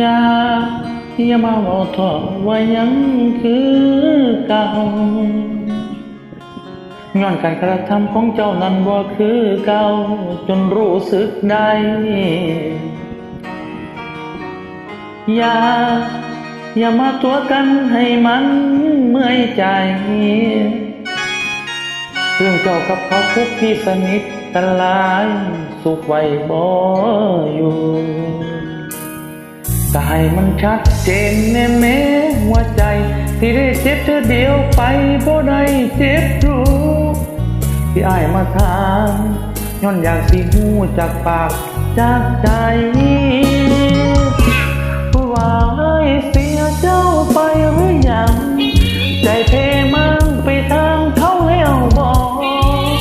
ยายามาบอกทอว่ายังคือเก่าย้อนการกระทำของเจ้านั้นบ่คือเก่าจนรู้สึกได้ อย่า อย่ามาตัวกันให้มันเมื่อยใจเรื่องเจ้ากับเขาคุกที่สนิทกันหลายสุขไว้บ่อยู่ก็ให้มันชัดเจนแน่แม้หัวใจ ที่ได้เจ็บเธอเดียวไปบ่ได้เจ็บรู้ที่อ้ายมาถามย้อนอยากสิหูจากปากจากใจ ไปหรือยังใจเทมันไปทางเขาแล้วบอก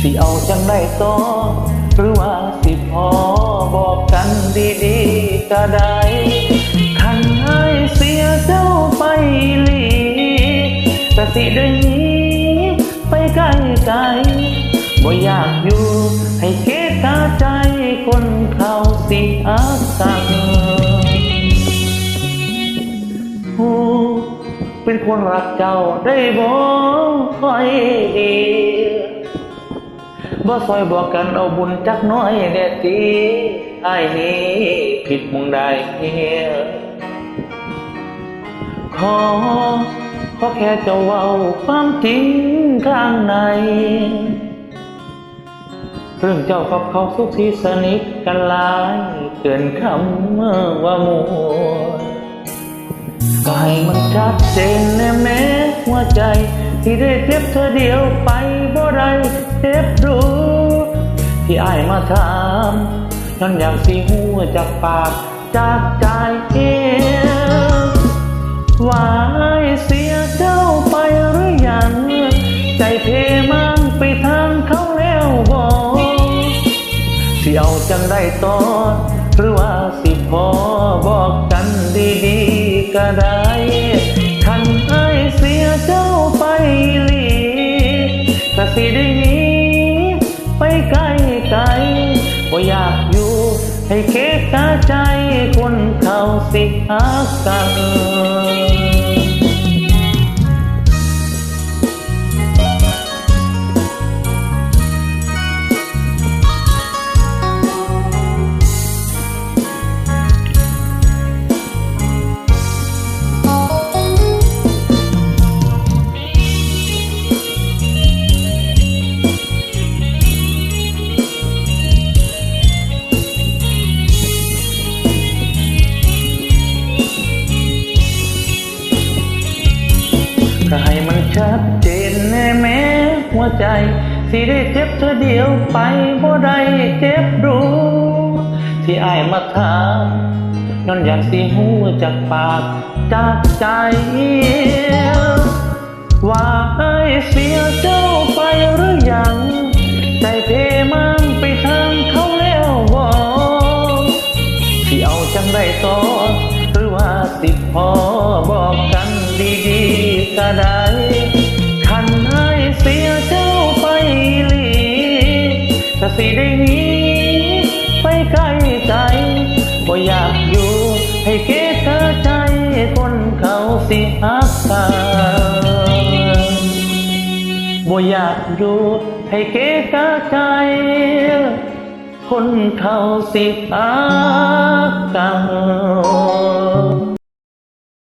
สิเอาจังได้ต่อหรือว่าสิพอบอกกันดีๆก็ได้คันให้เสียเจ้าไปลีก็สิด้หนีไปไกลๆบ่อยากอยู่ให้เกะกาใจคนเขาสิอาสัง เป็นคนรักเจ้าได้บ่ค่อยดีบ่ซอยบอกกันเอาบุญจักน้อยแน่ตีไอ้นี้ผิดมุงได้เฮียขอขอแค่เจ้าเว้าความจริงข้างในเรื่องเจ้ากับเขาสุขที่สนิทกันหลาย เกินคำว่ามัว ก็ให้มันชัดเจนแน่แม้หัวใจ ที่ได้เจ็บเธอเดียวไปบ่ได้เจ็บรู้ที่อ้ายมาถามฉันอยากสิหูจากปากจากใจเองว่าเสียเจ้าไปหรือยัง ใจเพมันไปทางเขาแล้วบอกสิเอาจังได้ตอนหรือว่าสิพอบอกกันดี ๆก็ได้คันไอเสียเจ้าไปหลีกะสิได้หนีไปไกลไกลบ่อยากอยู่ให้เกะกาใจคนเขาสิหักกัน ใจ สิได้เจ็บเธอเดียวไปบ่ได้เจ็บรู้ที่อายมาถามย้อนอยากสิหูจากปากจากใจว่าให้เสียเจ้าไปหรือยัง ใจเพมันไปทางเขาแล้วบอกที่เอาจังได้ต่อหรือว่าสิพอบอกกันดีๆก็ได้ ก็สิได้หนีไปไกลใจบ่อยากอยู่ให้เกะกะใจคนเขาสิหักกันบ่อยากอยู่ให้เกะกะใจคนเขาสิอากัน